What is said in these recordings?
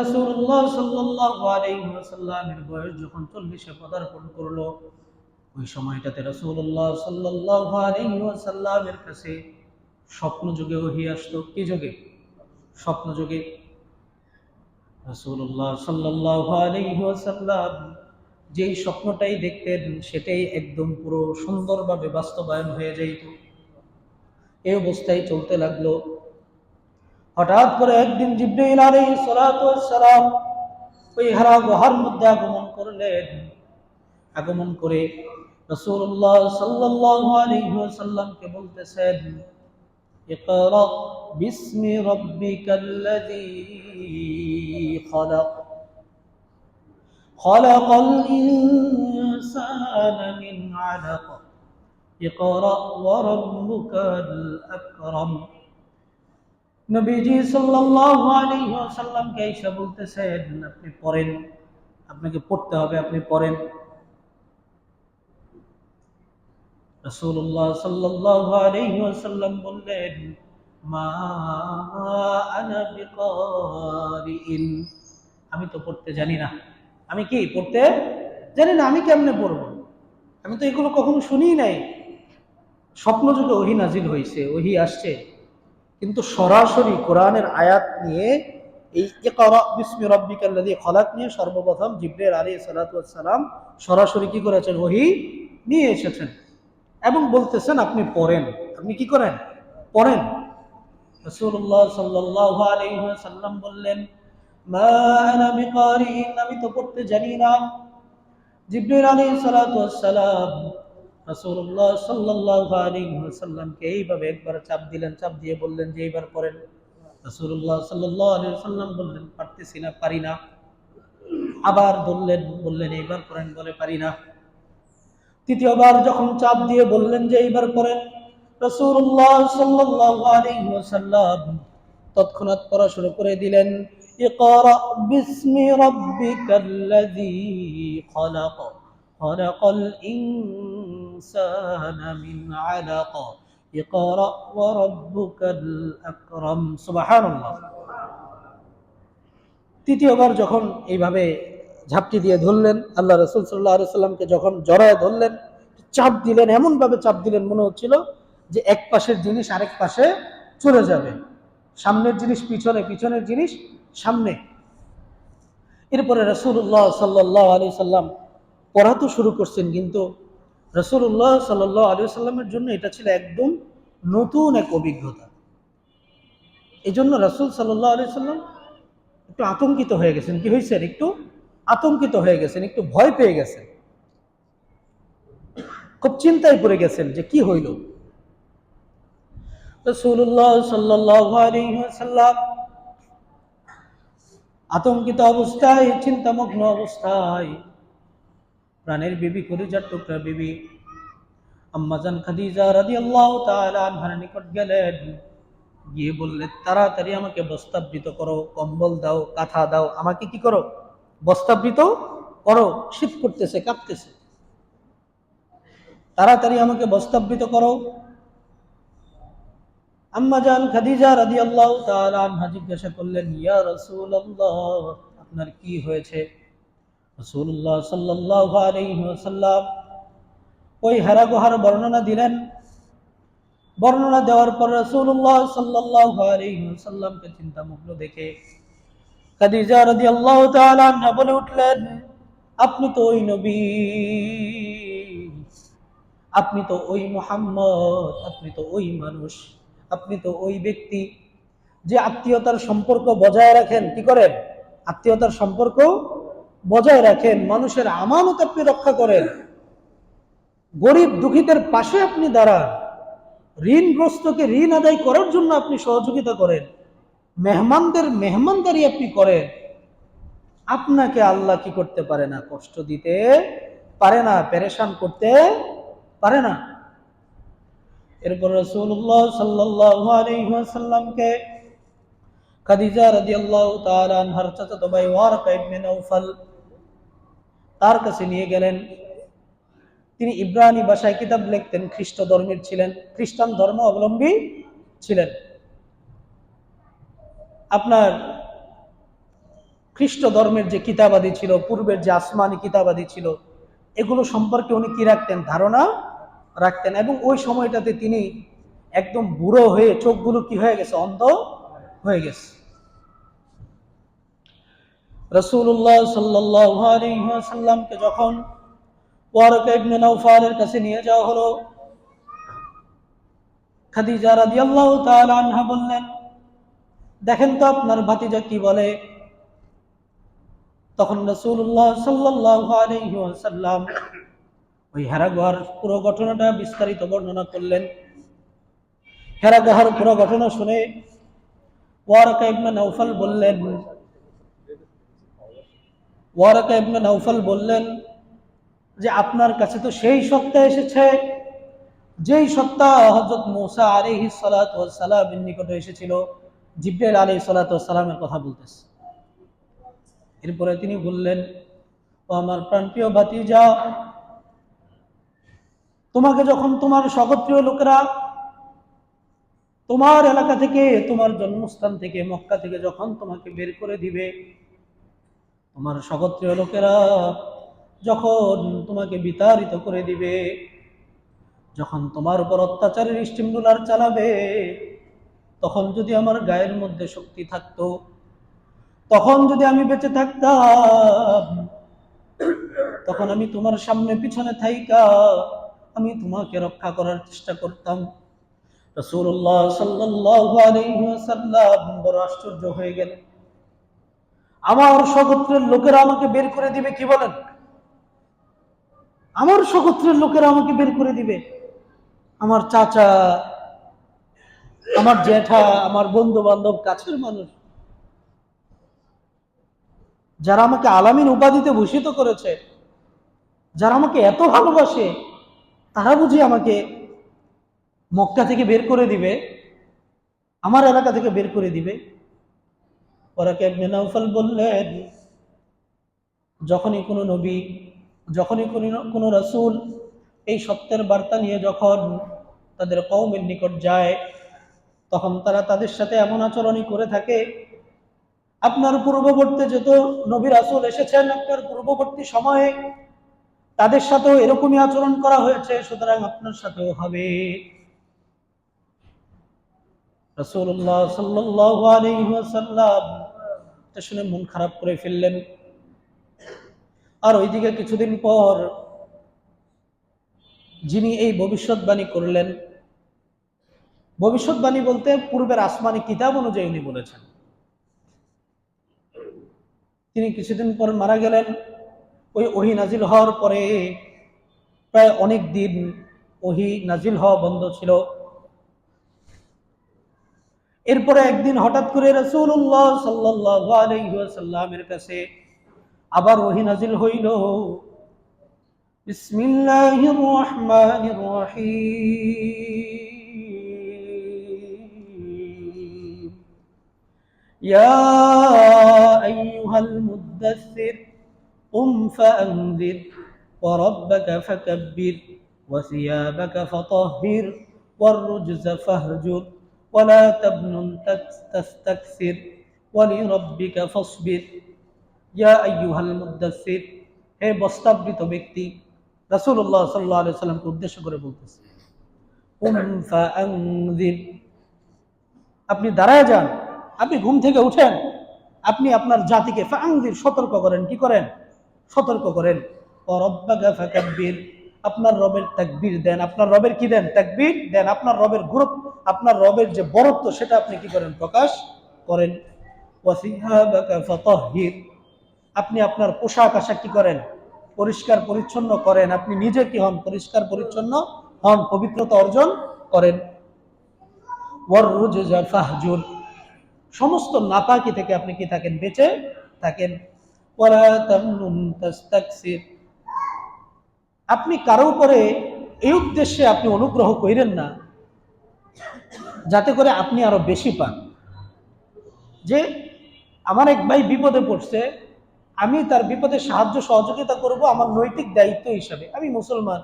রাসূলুল্লাহ সাল্লাল্লাহু আলাইহি ওয়াসাল্লামের বয়স যখন চল্লিশে পদার্পণ করল, ওই সময়টাতে রাসূলুল্লাহ সাল্লাল্লাহু আলাইহি ওয়াসাল্লামের কাছে স্বপ্ন যুগে ওহি আসতো কি যুগে? স্বপ্ন যুগে রাসূলুল্লাহ সাল্লাল্লাহু আলাইহি ওয়াসাল্লাম যেই স্বপ্নটাই দেখতেন, সেটাই একদম পুরো সুন্দরভাবে বাস্তবায়ন হয়ে যাইত। এই অবস্থায় চলতে লাগল। হঠাৎ করে একদিন জিব্রাইল আলাইহিস সালাতু ওয়াস সালাম ওই হারা গুহার মধ্যে আগমন করলেন আগমন করে রাসূলুল্লাহ সাল্লাল্লাহু আলাইহি ওয়াসাল্লামকে বলতেছেন اقرأ باسم ربك الذي خلق خلق الإنسان من علق اقرأ وربك الأكرم নবীজি আপনি পড়েন, আপনাকে পড়তে হবে, আপনি পড়েন। আমি তো পড়তে জানি না। আমি কি পড়তে জানি না? আমি কেমনে পড়ব? আমি তো এগুলো কখনো শুনিই নাই। স্বপ্ন যুগে ওহি নাজিল হয়েছে ওহি আসছে। কিন্তু সরাসরি কোরআনের আয়াত নিয়ে এই ইকরা বিসমি রব্বিকাল্লাযী খলাক নিয়ে সর্বপ্রথম জিব্রাইল আলাইহিস সালাতু ওয়াস সালাম সরাসরি কি করেছেন? ওহি নিয়ে এসেছেন। এবং বলতেছেন, আপনি পড়েন। আপনি কি করেন? পড়েন। ওয়াসাল্লাম বললেন আমি তো পড়তে জানি না। জিব্রাইল আলাইহিস সালাতু ওয়াস সালাম রাসূলুল্লাহ সাল্লাল্লাহু আলাইহি ওয়াসাল্লামকে এইভাবে একবার চাপ দিলেন চাপ দিয়ে বললেন যে এইবার পড়েন রাসূলুল্লাহ সাল্লাল্লাহু আলাইহি ওয়াসাল্লাম বললেন পারতেছি না পারি না আবার বললেন বললেন এইবার পড়েন বলে পারি না তৃতীয়বার যখন চাপ দিয়ে বললেন যে এইবার পড়েন রাসূলুল্লাহ সাল্লাল্লাহু আলাইহি ওয়াসাল্লাম তৎক্ষণাৎ পড়া শুরু করে দিলেন ইকরা বিসমি রাব্বিকাল্লাযী খলাক خلق الإنسان من علق اقرأ وربك الأكرم سبحان الله তৃতীয়বার যখন এইভাবে ঝাপটি দিয়ে ধরলেন আল্লাহ রসুল সাল্লাহ সাল্লামকে যখন জড়ায় ধরলেন চাপ দিলেন এমনভাবে চাপ দিলেন মনে হচ্ছিল যে এক পাশের জিনিস আরেক পাশে চলে যাবে সামনের জিনিস পিছনে পিছনের জিনিস সামনে এরপরে রসুল্লাহ সাল্লাহ আলি সাল্লাম পড়া তো শুরু করছেন কিন্তু রসুল্লাহ সাল্লাহ আলি সাল্লামের জন্য এটা ছিল একদম নতুন এক অভিজ্ঞতা। এই জন্য রসুল সাল্লাহ আলি সাল্লাম একটু আতঙ্কিত হয়ে গেছেন। কি হয়েছেন একটু আতঙ্কিত হয়ে গেছেন, একটু ভয় পেয়ে গেছেন। খুব চিন্তায় পড়ে গেছেন যে কি হইল। রসুল্লাহ সাল্লাম আতঙ্কিত অবস্থায়, চিন্তামগ্ন অবস্থায় প্রাণের বিবি, কলিজার টুকরা বিবি। আম্মাজান খাদিজা রাদি আল্লাহ আনহার নিকট গেলেন। গিয়ে বললেন তাড়াতাড়ি আমাকে বস্তাবৃত করো, কম্বল দাও, কাঁথা দাও। আমাকে কি করো? বস্তাবৃত করো, শীত করতেছে, কাঁপতেছে। তাড়াতাড়ি আমাকে বস্তাবৃত করো। আম্মাজান খাদিজা রাদি আল্লাহ আনহা জিজ্ঞাসা করলেন, ইয়া রসুল আপনার কি হয়েছে? রসুল্লাহ সাল্লাহ আলহিহাসাল্লাম ওই বর্ণনা দিলেন। বর্ণনা দেওয়ার পর রসুল্লাহ সাল্লাহ আলহিহাসাল্লামকে দেখে রাদি আল্লাহ বলে উঠলেন, আপনি তো ওই নবী, আপনি তো ওই মোহাম্মদ, আপনি তো ওই মানুষ, আপনি তো ওই ব্যক্তি যে আত্মীয়তার সম্পর্ক বজায় রাখেন। কি করেন? আত্মীয়তার সম্পর্ক বজায় রাখেন, মানুষের আমানত আপনি রক্ষা করেন। গরিব দুঃখীদের পাশে আপনি দাঁড়ান। ঋণগ্রস্তকে ঋণ আদায় করার জন্য আপনি সহযোগিতা করেন। মেহমানদের মেহমানদারি আপনি করেন। আপনাকে আল্লাহ কি করতে পারে না? কষ্ট দিতে পারে না, পেরেশান করতে পারে না। এরপর রসুল্লাহ সাল্লাসাল্লামকে খাদিজা রাদিয়াল্লাহু তাআলা আনহার চাচাতো ভাই ওয়ারাকা ইবনে তার কাছে নিয়ে গেলেন। তিনি ইব্রানি ভাষায় কিতাব লিখতেন, খ্রিস্ট ধর্মের ছিলেন, খ্রিস্টান ধর্ম অবলম্বী ছিলেন। আপনার খ্রিস্ট ধর্মের যে কিতাবাদি ছিল, পূর্বের যে আসমানি কিতাবাদি ছিল, এগুলো সম্পর্কে উনি কি রাখতেন? ধারণা রাখতেন এবং ওই সময়টাতে তিনি একদম বুড়ো হয়ে চোখগুলো কি হয়ে গেছে? অন্ধ হয়ে গেছে। রসুল্লাহ যখন কাছে নিয়ে যাওয়া হলো, খাদিজা আনহা বললেন, দেখেন তো আপনার ভাতিজা কি বলে? তখন সাল্লাল্লাহু আলাইহি ওয়াসাল্লাম ওই পুরো ঘটনাটা বিস্তারিত বর্ণনা করলেন। হেরাগুহার পুরো ঘটনা শুনে ওয়ারাকা ইবনে নৌফল বললেন ওয়ারাকা ইবনে নৌফল বললেন যে, আপনার কাছে তো সেই সত্তা এসেছে, যেই সত্তা হজরত মুসা আলিহি সালামের নিকটে এসেছিল। জিব্রাইল আলী সালাতামের কথা বলতেছে। এরপরে তিনি বললেন, ও আমার প্রাণপ্রিয় ভাতিজা, তোমাকে যখন তোমার স্বগোত্রীয় লোকেরা তোমার এলাকা থেকে, তোমার জন্মস্থান থেকে, মক্কা থেকে যখন তোমাকে বের করে দিবে তোমার স্বগোত্রীয় লোকেরা যখন তোমাকে বিতাড়িত করে দিবে, যখন তোমার উপর অত্যাচারের স্টিমুলার চালাবে, তখন যদি আমার গায়ের মধ্যে শক্তি থাকতো, তখন যদি আমি বেঁচে থাকতাম, তখন আমি তোমার সামনে পিছনে থাইকা, আমি তোমাকে রক্ষা করার চেষ্টা করতাম। রসুল্লাহ সাল্লাম বড় আশ্চর্য হয়ে গেল আমার স্বগোত্রের লোকেরা আমাকে বের করে দিবে কি বলেন? আমার স্বগোত্রের লোকেরা আমাকে বের করে দিবে। আমার চাচা, আমার জ্যাঠা, আমার বন্ধু বান্ধব কাছের মানুষ। যারা আমাকে আলামিন উপাধিতে ভূষিত করেছে, যারা আমাকে এত ভালোবাসে, তারা বুঝি আমাকে মক্কা থেকে বের করে দিবে, আমার এলাকা থেকে বের করে দিবে। ওরাকে বললেন, যখনই কোনো নবী, যখনই কোনো এই সত্যের বার্তা নিয়ে যখন তাদের কৌমের নিকট যায়, তখন তারা তাদের সাথে এমন আচরণই করে থাকে, আপনার পূর্ববর্তী যত নবী রাসূল এসেছেন আপনার পূর্ববর্তী সময়ে, তাদের সাথেও এরকমই আচরণ করা হয়েছে, সুতরাং আপনার সাথেও হবে। রাসূলুল্লাহ সাল্লাল্লাহু আলাইহি ওয়াসাল্লাম এটা শুনে মন খারাপ করে ফেললেন। আর ওইদিকে কিছুদিন পর যিনি এই ভবিষ্যৎবাণী করলেন, ভবিষ্যৎবাণী বলতে পূর্বের আসমানি কিতাব অনুযায়ী উনি বলেছেন। তিনি কিছুদিন পর মারা গেলেন। ওই ওহি নাজিল হওয়ার পরে প্রায় অনেক দিন ওহি নাজিল হওয়া বন্ধ ছিল। এরপরে একদিন হঠাৎ করে রসুল্লাহ সাল্লামের কাছে আবার ওহি নাজিল হইল বিসমিল্লাহির রহমানির রহিম يا أيها المدثر قم فأنذر وربك فكبر وثيابك فطهر والرجز فاهجر ولا تبنن تستكثر ولربك فاصبر يا أيها المدثر হে বস্তাবৃত ব্যক্তি রাসূলুল্লাহ সাল্লাল্লাহু আলাইহি সাল্লামকে উদ্দেশ্য করে বলতেছে কুম ফাআনযির আপনি দাঁড়ায় যান আপনি ঘুম থেকে উঠেন আপনি আপনার জাতিকে ফাংদির সতর্ক করেন কি করেন সতর্ক করেন ফাকাব্বির আপনার রবের তাকবীর দেন আপনার রবের কি দেন তাকবীর দেন আপনার রবের গুরুত্ব আপনার রবের যে বরত্ব, সেটা আপনি কি করেন? প্রকাশ করেন। আপনি আপনার পোশাক আশাক কি করেন? পরিষ্কার পরিচ্ছন্ন করেন। আপনি নিজে কি হন? পরিষ্কার পরিচ্ছন্ন হন, পবিত্রতা অর্জন করেন। সমস্ত নাপাকি থেকে আপনি কি থাকেন? বেঁচে থাকেন। আপনি কারও উপরে এই উদ্দেশ্যে আপনি অনুগ্রহ করেন না। যাতে করে আপনি আরও বেশি পান। যে আমার এক ভাই বিপদে পড়ছে, আমি তার বিপদে সাহায্য সহযোগিতা করব আমার নৈতিক দায়িত্ব হিসাবে। আমি মুসলমান,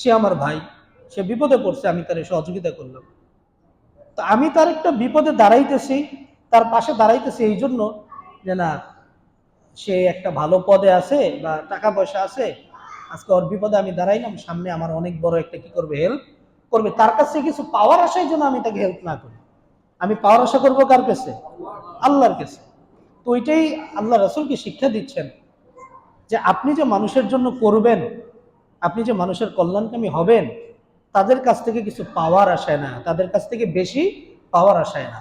সে আমার ভাই, সে বিপদে পড়ছে, আমি তার সহযোগিতা করলাম। তো আমি তার একটা বিপদে দাঁড়াইতেছি, তার পাশে দাঁড়াইতেছি এই জন্য যে না, সে একটা ভালো পদে আছে বা টাকা পয়সা আছে, আজকে ওর বিপদে আমি দাঁড়াইলাম, সামনে আমার অনেক বড় একটা কি করবে হেল্প করবে, তার কাছে কিছু পাওয়ার আসার জন্য আমি তাকে হেল্প না করি। আমি পাওয়ার আশা করব কার কাছে? আল্লাহর কাছে। তো ওইটাই আল্লাহ রাসুলকে শিক্ষা দিচ্ছেন যে আপনি যে মানুষের জন্য করবেন, আপনি যে মানুষের কল্যাণকামী হবেন, তাদের কাছ থেকে কিছু পাওয়ার আসায় না, তাদের কাছ থেকে বেশি পাওয়ার আসায় না।